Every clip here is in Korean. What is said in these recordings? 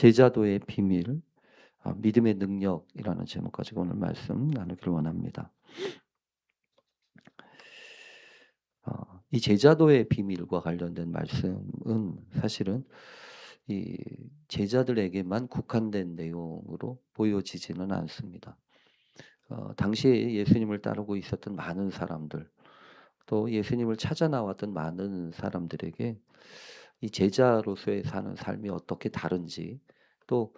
제자도의 비밀, 아, 믿음의 능력이라는 제목 가지고 오늘 말씀 나누기를 원합니다. 어, 이 제자도의 비밀과 관련된 말씀은 사실은 이 제자들에게만 국한된 내용으로 보여지지는 않습니다. 어, 당시에 예수님을 따르고 있었던 많은 사람들, 또 예수님을 찾아 나왔던 많은 사람들에게 이 제자로서의 사는 삶이 어떻게 다른지 또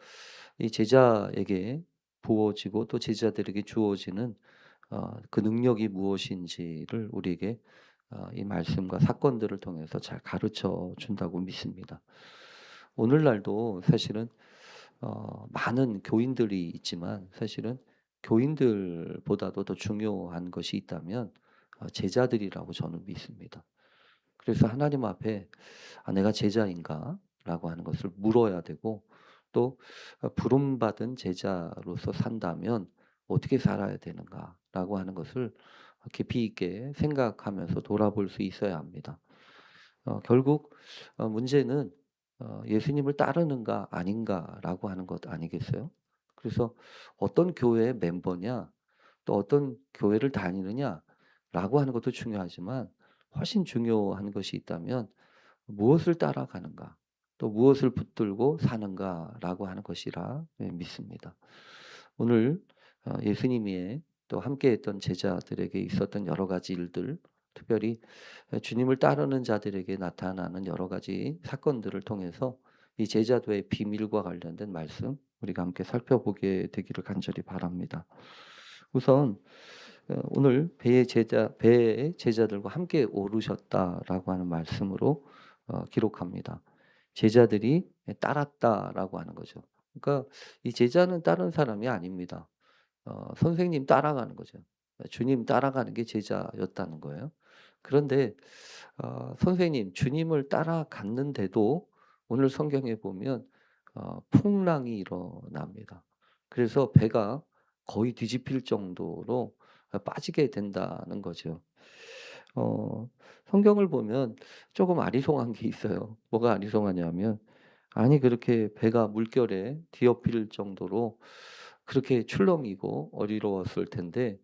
이 제자에게 부어지고 또 제자들에게 주어지는 어, 그 능력이 무엇인지를 우리에게 어, 이 말씀과 사건들을 통해서 잘 가르쳐 준다고 믿습니다. 오늘날도 사실은 어, 많은 교인들이 있지만 사실은 교인들보다도 더 중요한 것이 있다면 어, 제자들이라고 저는 믿습니다. 그래서 하나님 앞에 아, 내가 제자인가? 라고 하는 것을 물어야 되고 또 어, 부름받은 제자로서 산다면 어떻게 살아야 되는가 라고 하는 것을 깊이 있게 생각하면서 돌아볼 수 있어야 합니다. 어, 결국 어, 문제는 어, 예수님을 따르는가 아닌가라고 하는 것 아니겠어요? 그래서 어떤 교회의 멤버냐, 또 어떤 교회를 다니느냐라고 하는 것도 중요하지만 훨씬 중요한 것이 있다면 무엇을 따라가는가, 또 무엇을 붙들고 사는가라고 하는 것이라 예, 믿습니다. 오늘 어, 예수님이 또 함께했던 제자들에게 있었던 여러 가지 일들, 특별히 주님을 따르는 자들에게 나타나는 여러 가지 사건들을 통해서 이 제자도의 비밀과 관련된 말씀 우리가 함께 살펴보게 되기를 간절히 바랍니다. 우선 어, 오늘 배의 제자 배의 제자들과 함께 오르셨다라고 하는 말씀으로 어, 기록합니다. 제자들이 따랐다라고 하는 거죠. 그러니까 이 제자는 다른 사람이 아닙니다. 어, 선생님 따라가는 거죠. 주님 따라가는 게 제자였다는 거예요. 그런데 어, 선생님 주님을 따라갔는데도 오늘 성경에 보면 어, 풍랑이 일어납니다. 그래서 배가 거의 뒤집힐 정도로 빠지게 된다는 거죠. 어, 성경을 보면 조금 아리송한 게 있어요. 뭐가 아리송하냐면 아니 그렇게 배가 물결에 뒤엎일 정도로 그렇게 출렁이고 어리러웠을 텐데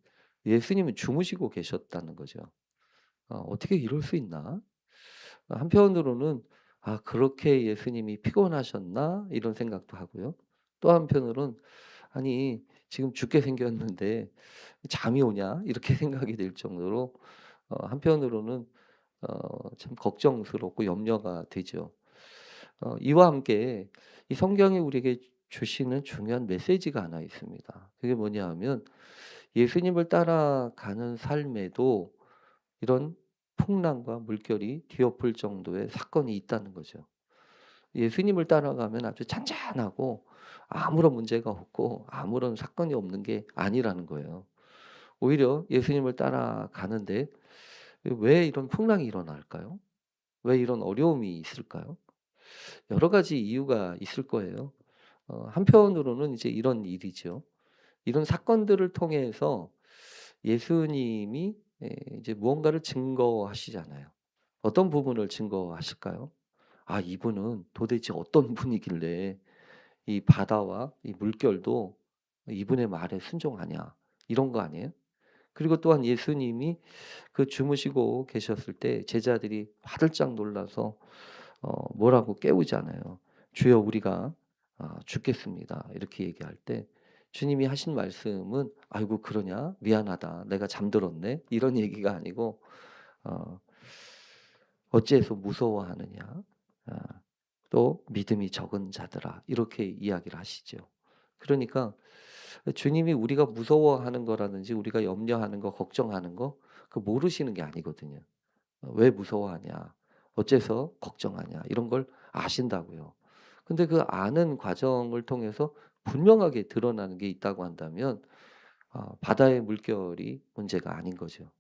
예수님은 주무시고 계셨다는 거죠. 어, 어떻게 이럴 수 있나? 한편으로는 아 그렇게 예수님이 피곤하셨나 이런 생각도 하고요. 또 한편으로는 아니 지금 죽게 생겼는데 잠이 오냐 이렇게 생각이 될 정도로 어, 한편으로는 어, 참 걱정스럽고 염려가 되죠. 어, 이와 함께 이 성경이 우리에게 주시는 중요한 메시지가 하나 있습니다. 그게 뭐냐 하면 예수님을 따라가는 삶에도 이런 풍랑과 물결이 뒤엎을 정도의 사건이 있다는 거죠. 예수님을 따라가면 아주 잔잔하고 아무런 문제가 없고 아무런 사건이 없는 게 아니라는 거예요. 오히려 예수님을 따라가는데 왜 이런 풍랑이 일어날까요? 왜 이런 어려움이 있을까요? 여러 가지 이유가 있을 거예요. 어, 한편으로는 이제 이런 일이죠. 이런 사건들을 통해서 예수님이 예, 이제 무언가를 증거하시잖아요. 어떤 부분을 증거하실까요? 아, 이분은 도대체 어떤 분이길래 이 바다와 이 물결도 이분의 말에 순종하냐 이런 거 아니에요? 그리고 또한 예수님이 그 주무시고 계셨을 때 제자들이 화들짝 놀라서 어, 뭐라고 깨우잖아요. 주여 우리가 아, 죽겠습니다. 이렇게 얘기할 때 주님이 하신 말씀은 아이고 그러냐 미안하다 내가 잠들었네 이런 얘기가 아니고 어, 어째서 무서워하느냐 아, 또 믿음이 적은 자들아 이렇게 이야기를 하시죠. 그러니까 주님이 우리가 무서워하는 거라든지 우리가 염려하는 거 걱정하는 거 그 모르시는 게 아니거든요. 왜 무서워하냐 어째서 걱정하냐 이런 걸 아신다고요. 근데 그 아는 과정을 통해서 분명하게 드러나는 게 있다고 한다면 어, 바다의 물결이 문제가 아닌 거죠.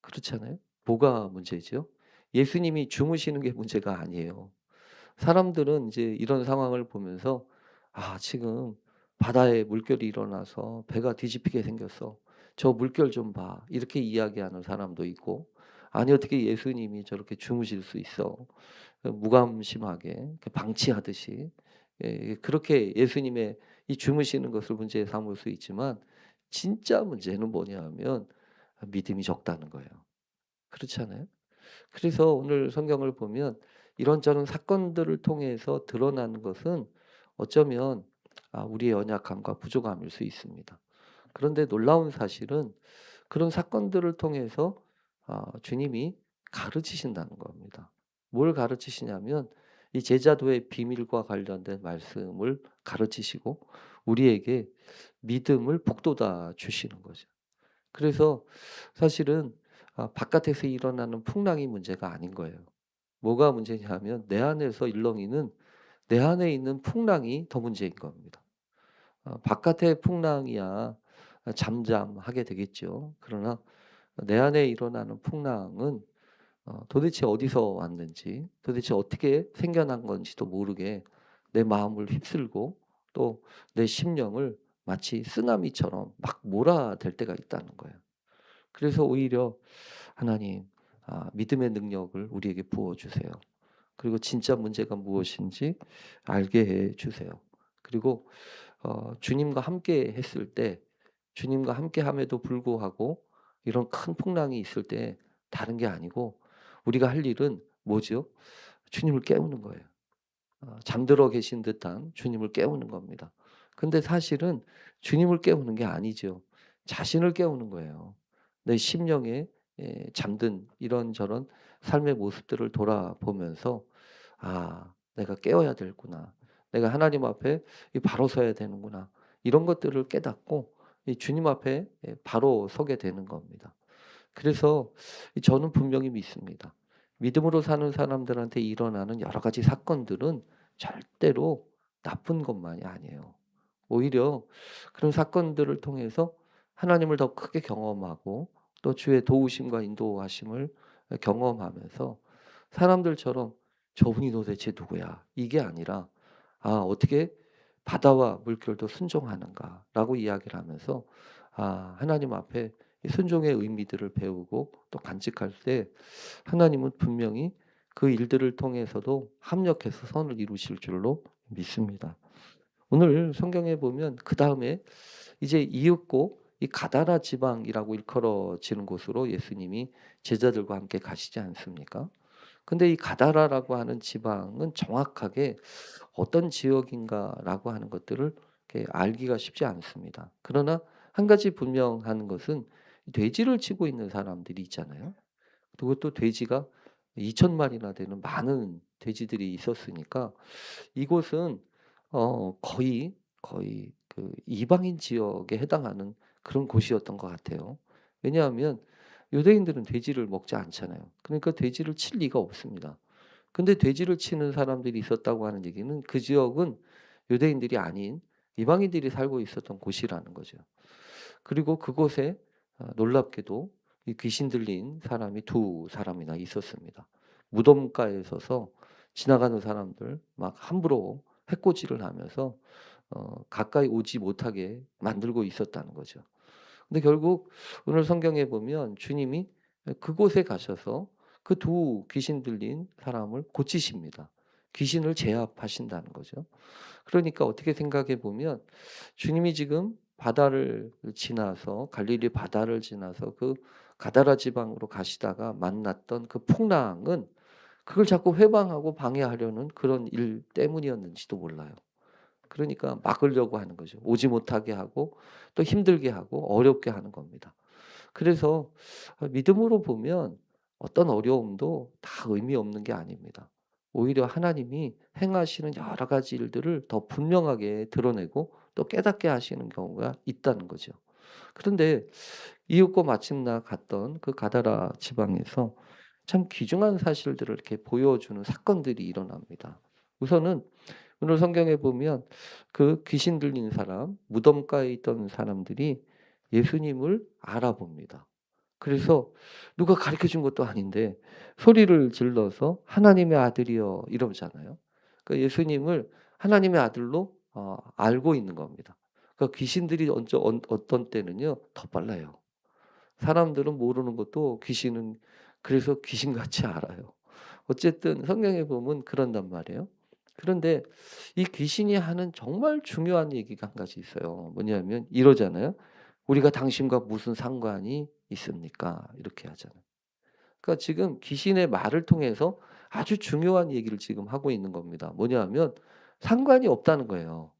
그렇잖아요. 뭐가 문제죠? 예수님이 주무시는 게 문제가 아니에요. 사람들은 이제 이런 상황을 보면서 아 지금 바다에 물결이 일어나서 배가 뒤집히게 생겼어. 저 물결 좀 봐. 이렇게 이야기하는 사람도 있고 아니 어떻게 예수님이 저렇게 주무실 수 있어. 무감심하게 방치하듯이 예 그렇게 예수님의 이 주무시는 것을 문제 삼을 수 있지만 진짜 문제는 뭐냐 하면 믿음이 적다는 거예요. 그렇지 않아요? 그래서 오늘 성경을 보면 이런저런 사건들을 통해서 드러나는 것은 어쩌면 아 우리의 연약함과 부족함일 수 있습니다. 그런데 놀라운 사실은 그런 사건들을 통해서 아 주님이 가르치신다는 겁니다. 뭘 가르치시냐면 이 제자도의 비밀과 관련된 말씀을 가르치시고 우리에게 믿음을 북돋아 주시는 거죠. 그래서 사실은 아 바깥에서 일어나는 풍랑이 문제가 아닌 거예요. 뭐가 문제냐 하면 내 안에서 일렁이는 내 안에 있는 풍랑이 더 문제인 겁니다. 어 바깥의 풍랑이야 잠잠하게 되겠죠. 그러나 내 안에 일어나는 풍랑은 어 도대체 어디서 왔는지 도대체 어떻게 생겨난 건지도 모르게 내 마음을 휩쓸고 또 내 심령을 마치 쓰나미처럼 막 몰아댈 때가 있다는 거예요. 그래서 오히려 하나님 아 믿음의 능력을 우리에게 부어 주세요. 그리고 진짜 문제가 무엇인지 알게 해 주세요. 그리고 어 주님과 함께 했을 때 주님과 함께함에도 불구하고 이런 큰 풍랑이 있을 때 다른 게 아니고 우리가 할 일은 뭐죠? 주님을 깨우는 거예요. 어 잠들어 계신 듯한 주님을 깨우는 겁니다. 근데 사실은 주님을 깨우는 게 아니죠. 자신을 깨우는 거예요. 내 심령에 예 잠든 이런저런 삶의 모습들을 돌아보면서 '아 내가 깨어야 되겠구나. 내가 하나님 앞에 이 바로 서야 되는구나.' 이런 것들을 깨닫고 이 주님 앞에 예 바로 서게 되는 겁니다. 그래서 이 저는 분명히 믿습니다. 믿음으로 사는 사람들한테 일어나는 여러 가지 사건들은 절대로 나쁜 것만이 아니에요. 오히려 그런 사건들을 통해서 하나님을 더 크게 경험하고 또 주의 도우심과 인도하심을 어 경험하면서 사람들처럼 '저분이 도대체 누구야?' 이게 아니라 '아 어떻게 바다와 물결도 순종하는가.'라고 이야기를 하면서 아 하나님 앞에 이 순종의 의미들을 배우고 또 간직할 때 하나님은 분명히 그 일들을 통해서도 합력해서 선을 이루실 줄로 믿습니다. 오늘 성경에 보면 그 다음에 이제 이윽고 이 가다라 지방이라고 일컬어지는 곳으로 예수님이 제자들과 함께 가시지 않습니까? 근데 이 가다라라고 하는 지방은 정확하게 어떤 지역인가라고 하는 것들을 알기가 쉽지 않습니다. 그러나 한 가지 분명한 것은 돼지를 치고 있는 사람들이 있잖아요. 그것도 돼지가 2천 마리나 되는 많은 돼지들이 있었으니까 이곳은 어 거의, 거의 그 이방인 지역에 해당하는 그런 곳이었던 것 같아요. 왜냐하면 유대인들은 돼지를 먹지 않잖아요. 그러니까 돼지를 칠 리가 없습니다. 근데 돼지를 치는 사람들이 있었다고 하는 얘기는 그 지역은 유대인들이 아닌 이방인들이 살고 있었던 곳이라는 거죠. 그리고 그곳에 어 놀랍게도 이 귀신 들린 사람이 두 사람이나 있었습니다. 무덤가에 서서 지나가는 사람들 막 함부로 해코지를 하면서 어 가까이 오지 못하게 만들고 있었다는 거죠. 근데 결국 오늘 성경에 보면 주님이 예 그곳에 가셔서 그 두 귀신 들린 사람을 고치십니다. 귀신을 제압하신다는 거죠. 그러니까 어떻게 생각해 보면 주님이 지금 바다를 지나서 갈릴리 바다를 지나서 그 가다라 지방으로 가시다가 만났던 그 풍랑은 그걸 자꾸 회방하고 방해하려는 그런 일 때문이었는지도 몰라요. 그러니까 막으려고 하는 거죠. 오지 못하게 하고 또 힘들게 하고 어렵게 하는 겁니다. 그래서 어 믿음으로 보면 어떤 어려움도 다 의미 없는 게 아닙니다. 오히려 하나님이 행하시는 여러 가지 일들을 더 분명하게 드러내고 또 깨닫게 하시는 경우가 있다는 거죠. 그런데 이윽고 마침내 갔던 그 가다라 지방에서 참 귀중한 사실들을 이렇게 보여주는 사건들이 일어납니다. 우선은 오늘 성경에 보면 그 귀신 들린 사람, 무덤가에 있던 사람들이 예수님을 알아봅니다. 그래서 누가 가르쳐 준 것도 아닌데 소리를 질러서 "하나님의 아들이여." 이러잖아요. 그 예수님을 하나님의 아들로 어 알고 있는 겁니다. 그러니까 귀신들이 언저 언 어떤 때는요 더 빨라요. 사람들은 모르는 것도 귀신은 그래서 귀신같이 알아요. 어쨌든 성경에 보면 그런단 말이에요. 그런데 이 귀신이 하는 정말 중요한 얘기가 한 가지 있어요. 뭐냐면 이러잖아요. "우리가 당신과 무슨 상관이 있습니까?" 이렇게 하잖아요. 그러니까 지금 귀신의 말을 통해서 아주 중요한 얘기를 지금 하고 있는 겁니다. 뭐냐면 상관이 없다는 거예요.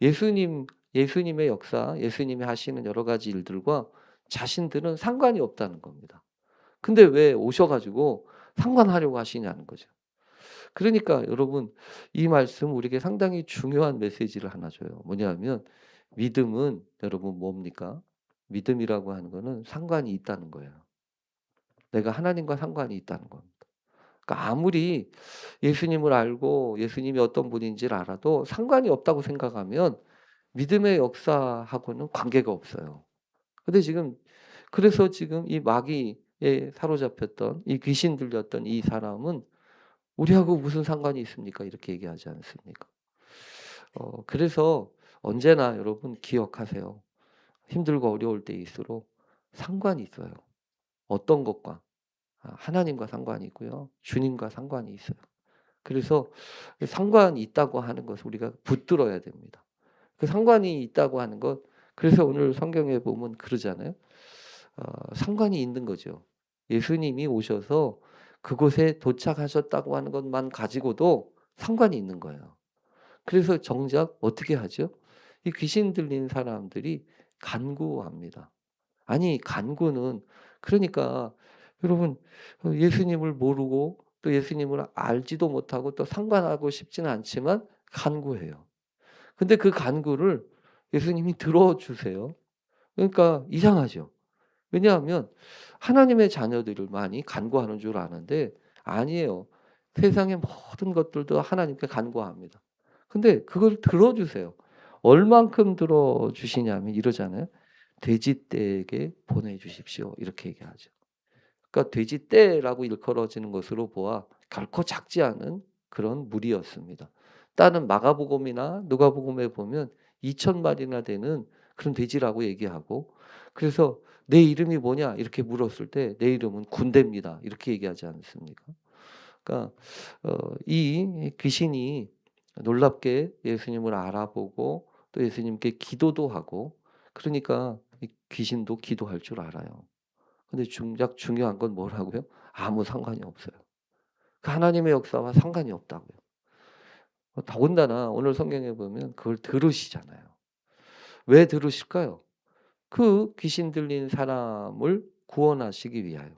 예수님 예수님의 역사, 예수님이 하시는 여러 가지 일들과 자신들은 상관이 없다는 겁니다. 근데 왜 오셔 가지고 상관하려고 하시냐는 거죠. 그러니까 여러분 이 말씀 우리에게 상당히 중요한 메시지를 하나 줘요. 뭐냐면 믿음은 여러분 뭡니까? 믿음이라고 하는 거는 상관이 있다는 거예요. 내가 하나님과 상관이 있다는 겁니다. 그러니까 아무리 예수님을 알고 예수님이 어떤 분인지를 알아도 상관이 없다고 생각하면 믿음의 역사하고는 관계가 없어요. 근데 지금 그래서 지금 이 마귀에 사로잡혔던 이 귀신 들렸던 이 사람은 " 우리하고 무슨 상관이 있습니까?" 이렇게 얘기하지 않습니까? 어 그래서 언제나 여러분 기억하세요. 힘들고 어려울 때일수록 상관이 있어요. 어떤 것과? 아 하나님과 상관이 있고요. 주님과 상관이 있어요. 그래서 상관이 있다고 하는 것을 우리가 붙들어야 됩니다. 그 상관이 있다고 하는 것 그래서 오늘 성경에 보면 그러잖아요. 어 상관이 있는 거죠. 예수님이 오셔서 그곳에 도착하셨다고 하는 것만 가지고도 상관이 있는 거예요. 그래서 정작 어떻게 하죠? 이 귀신 들린 사람들이 간구합니다. 아니 간구는 그러니까 여러분 어 예수님을 모르고 또 예수님을 알지도 못하고 또 상관하고 싶지는 않지만 간구해요. 근데 그 간구를 예수님이 들어주세요. 그러니까 이상하죠. 왜냐하면 하나님의 자녀들을 많이 간구하는 줄 아는데 아니에요. 세상의 모든 것들도 하나님께 간구합니다. 근데 그걸 들어주세요. 얼만큼 들어주시냐면 이러잖아요. "돼지떼에게 보내주십시오." 이렇게 얘기하죠. 그러니까 돼지떼라고 일컬어지는 것으로 보아 결코 작지 않은 그런 무리였습니다. 다른 마가복음이나 누가복음에 보면 2천 마리나 되는 그런 돼지라고 얘기하고 그래서 " 내 이름이 뭐냐?" 이렇게 물었을 때 "내 이름은 군대입니다." 이렇게 얘기하지 않습니까? 그러니까 어 이 귀신이 놀랍게 예수님을 알아보고 또 예수님께 기도도 하고 그러니까 이 귀신도 기도할 줄 알아요. 근데 중작 중요한 건 뭐라고요? 아무 상관이 없어요. 그 하나님의 역사와 상관이 없다고요. 어 더군다나 오늘 성경에 보면 그걸 들으시잖아요. 왜 들으실까요? 그 귀신 들린 사람을 구원하시기 위하여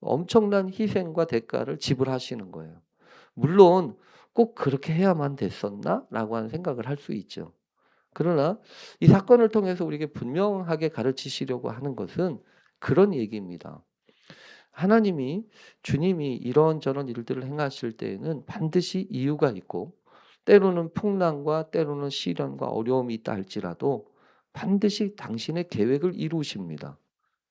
엄청난 희생과 대가를 지불하시는 거예요. 물론 '꼭 그렇게 해야만 됐었나?'라고 하는 생각을 할 수 있죠. 그러나 이 사건을 통해서 우리에게 분명하게 가르치시려고 하는 것은 그런 얘기입니다. 하나님이 주님이 이런저런 일들을 행하실 때에는 반드시 이유가 있고 때로는 풍랑과 때로는 시련과 어려움이 있다 할지라도 반드시 당신의 계획을 이루십니다.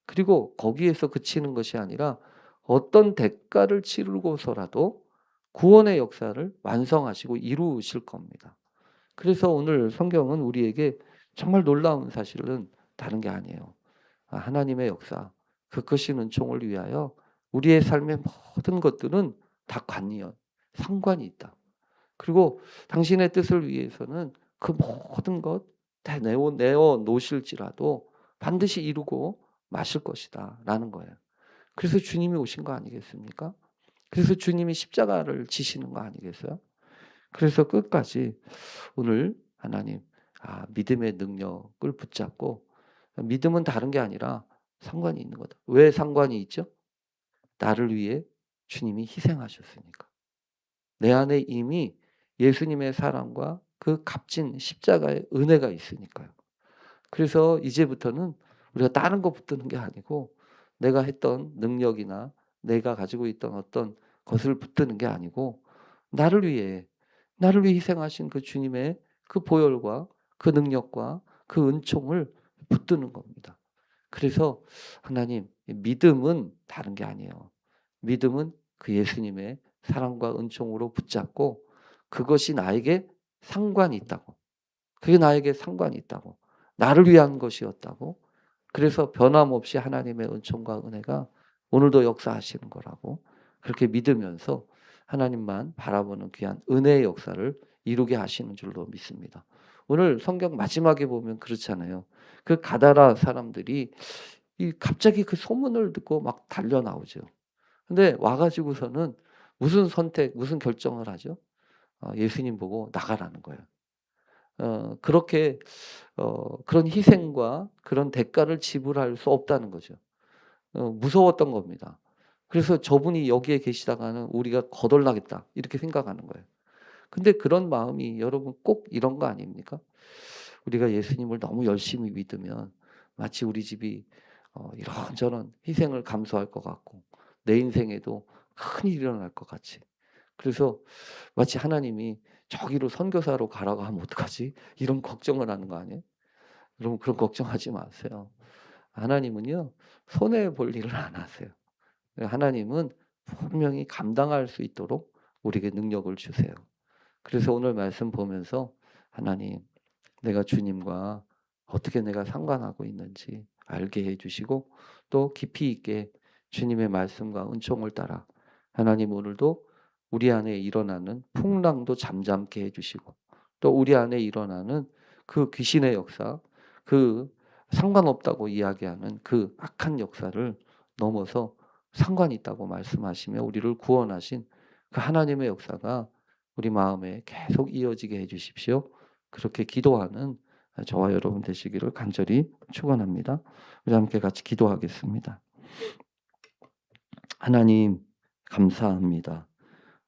그리고 거기에서 그치는 것이 아니라 어떤 대가를 치르고서라도 구원의 역사를 완성하시고 이루실 겁니다. 그래서 오늘 성경은 우리에게 정말 놀라운 사실은 다른 게 아니에요. 아 하나님의 역사 그 크신 은총을 위하여 우리의 삶의 모든 것들은 다 관이요 상관이 있다. 그리고 당신의 뜻을 위해서는 그 모든 것 다 내어 내어 놓으실지라도 반드시 이루고 마실 것이다 라는 거예요. 그래서 주님이 오신 거 아니겠습니까? 그래서 주님이 십자가를 지시는 거 아니겠어요? 그래서 끝까지 오늘 하나님 아 믿음의 능력을 붙잡고 믿음은 다른 게 아니라 상관이 있는 거다. 왜 상관이 있죠? 나를 위해 주님이 희생하셨으니까. 내 안에 이미 예수님의 사랑과 그 값진 십자가의 은혜가 있으니까요. 그래서 이제부터는 우리가 다른 거 붙드는 게 아니고 내가 했던 능력이나 내가 가지고 있던 어떤 것을 붙드는 게 아니고 나를 위해 나를 위해 희생하신 그 주님의 그 보혈과 그 능력과 그 은총을 붙드는 겁니다. 그래서 하나님 믿음은 다른 게 아니에요. 믿음은 그 예수님의 사랑과 은총으로 붙잡고 그것이 나에게 상관이 있다고. 그게 나에게 상관이 있다고. 나를 위한 것이었다고. 그래서 변함없이 하나님의 은총과 은혜가 오늘도 역사하시는 거라고 그렇게 믿으면서 하나님만 바라보는 귀한 은혜의 역사를 이루게 하시는 줄로 믿습니다. 오늘 성경 마지막에 보면 그렇잖아요. 그 가다라 사람들이 이 갑자기 그 소문을 듣고 막 달려 나오죠. 근데 와 가지고서는 무슨 선택, 무슨 결정을 하죠? 어 예수님 보고 나가라는 거예요. 어 그렇게 어 그런 희생과 그런 대가를 지불할 수 없다는 거죠. 어 무서웠던 겁니다. 그래서 저분이 여기에 계시다가는 '우리가 거덜나겠다.' 이렇게 생각하는 거예요. 근데 그런 마음이 여러분 꼭 이런 거 아닙니까? 우리가 예수님을 너무 열심히 믿으면 마치 우리 집이 어 이런저런 희생을 감수할 것 같고 내 인생에도 큰일이 일어날 것 같이. 그래서 마치 하나님이 '저기로 선교사로 가라고 하면 어떡하지?' 이런 걱정을 하는 거 아니에요? 여러분 그런 걱정하지 마세요. 하나님은요. 손해 볼 일을 안 하세요. 하나님은 분명히 감당할 수 있도록 우리에게 능력을 주세요. 그래서 오늘 말씀 보면서 하나님 내가 주님과 어떻게 내가 상관하고 있는지 알게 해 주시고 또 깊이 있게 주님의 말씀과 은총을 따라 하나님 오늘도 우리 안에 일어나는 풍랑도 잠잠케 해 주시고 또 우리 안에 일어나는 그 귀신의 역사 그 상관없다고 이야기하는 그 악한 역사를 넘어서 상관이 있다고 말씀하시며 우리를 구원하신 그 하나님의 역사가 우리 마음에 계속 이어지게 해 주십시오. 그렇게 기도하는 저와 여러분 되시기를 간절히 축원합니다. 우리 함께 같이 기도하겠습니다. 하나님 감사합니다.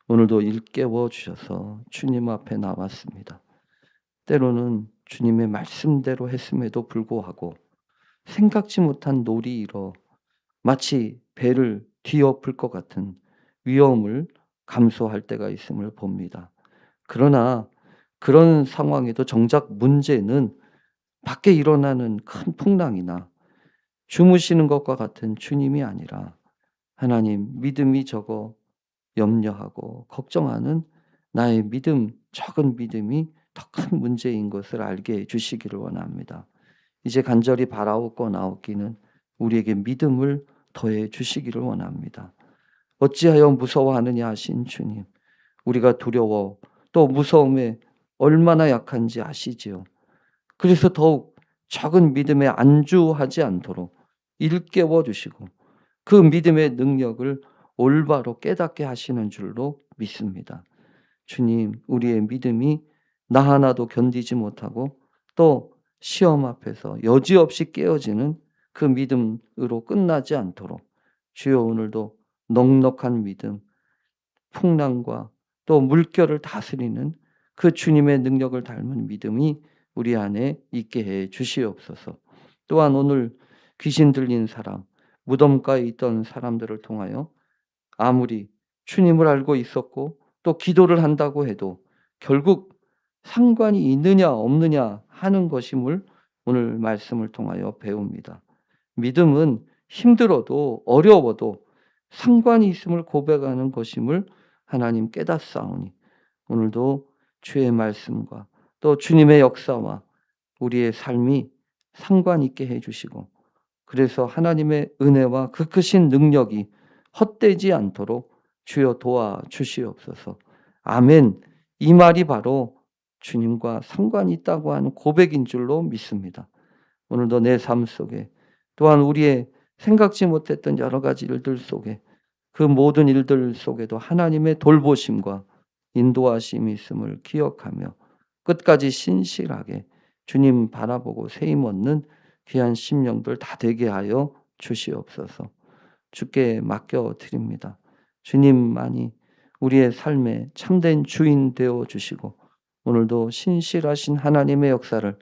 오늘도 일깨워 주셔서 주님 앞에 나왔습니다. 때로는 주님의 말씀대로 했음에도 불구하고 생각지 못한 놀이 일어 마치 배를 뒤엎을 것 같은 위험을 감수할 때가 있음을 봅니다. 그러나 그런 상황에도 정작 문제는 밖에 일어나는 큰 풍랑이나 주무시는 것과 같은 주님이 아니라 하나님 믿음이 적어 염려하고 걱정하는 나의 믿음, 적은 믿음이 더 큰 문제인 것을 알게 해 주시기를 원합니다. 이제 간절히 바라옵고 나오기는 우리에게 믿음을 더해 주시기를 원합니다. 어찌하여 무서워하느냐 하신 주님. 우리가 두려워 또 무서움에 얼마나 약한지 아시지요. 그래서 더욱 적은 믿음에 안주하지 않도록 일깨워 주시고 그 믿음의 능력을 올바로 깨닫게 하시는 줄로 믿습니다. 주님, 우리의 믿음이 나 하나도 견디지 못하고 또 시험 앞에서 여지없이 깨어지는 그 믿음으로 끝나지 않도록 주여 오늘도 넉넉한 믿음, 풍랑과 또 물결을 다스리는 그 주님의 능력을 닮은 믿음이 우리 안에 있게 해 주시옵소서. 또한 오늘 귀신 들린 사람, 무덤가에 있던 사람들을 통하여 아무리 주님을 알고 있었고 또 기도를 한다고 해도 결국 상관이 있느냐 없느냐 하는 것임을 오늘 말씀을 통하여 배웁니다. 믿음은 힘들어도 어려워도 상관이 있음을 고백하는 것임을 하나님 깨닫사오니 오늘도 주의 말씀과 또 주님의 역사와 우리의 삶이 상관 있게 해주시고 그래서 하나님의 은혜와 그 크신 능력이 헛되지 않도록 주여 도와 주시옵소서. 아멘. 이 말이 바로 주님과 상관이 있다고 하는 고백인 줄로 믿습니다. 오늘도 내 삶 속에 또한 우리의 생각지 못했던 여러 가지 일들 속에 그 모든 일들 속에도 하나님의 돌보심과 인도하심이 있음을 기억하며 끝까지 신실하게 주님 바라보고 세임 얻는 귀한 심령들 다 되게 하여 주시옵소서. 주께 맡겨 드립니다. 주님만이 우리의 삶의 참된 주인 되어 주시고 오늘도 신실하신 하나님의 역사를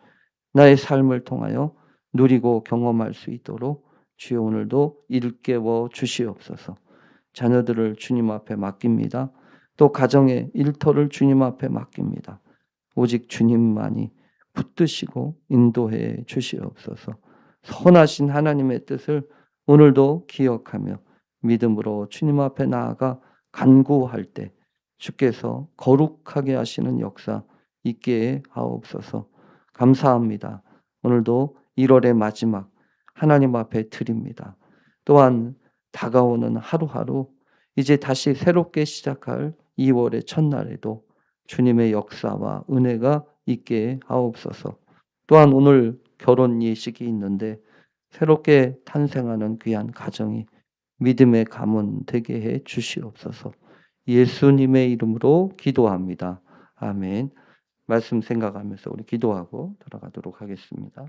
나의 삶을 통하여 누리고 경험할 수 있도록 주여 오늘도 일깨워 주시옵소서. 자녀들을 주님 앞에 맡깁니다. 또 가정의 일터를 주님 앞에 맡깁니다. 오직 주님만이 붙드시고 인도해 주시옵소서. 선하신 하나님의 뜻을 오늘도 기억하며 믿음으로 주님 앞에 나아가 간구할 때 주께서 거룩하게 하시는 역사 있게 하옵소서. 감사합니다. 오늘도 1월의 마지막 하나님 앞에 드립니다. 또한 다가오는 하루하루 이제 다시 새롭게 시작할 2월의 첫날에도 주님의 역사와 은혜가 있게 하옵소서. 또한 오늘 결혼 예식이 있는데 새롭게 탄생하는 귀한 가정이 믿음의 가문 되게 해 주시옵소서. 예수님의 이름으로 기도합니다. 아멘. 말씀 생각하면서 우리 기도하고 돌아가도록 하겠습니다.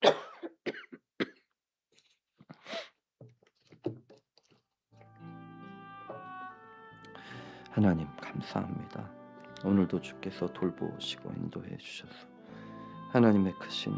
하나님 감사합니다. 오늘도 주께서 돌보시고 인도해 주셔서 하나님의 크신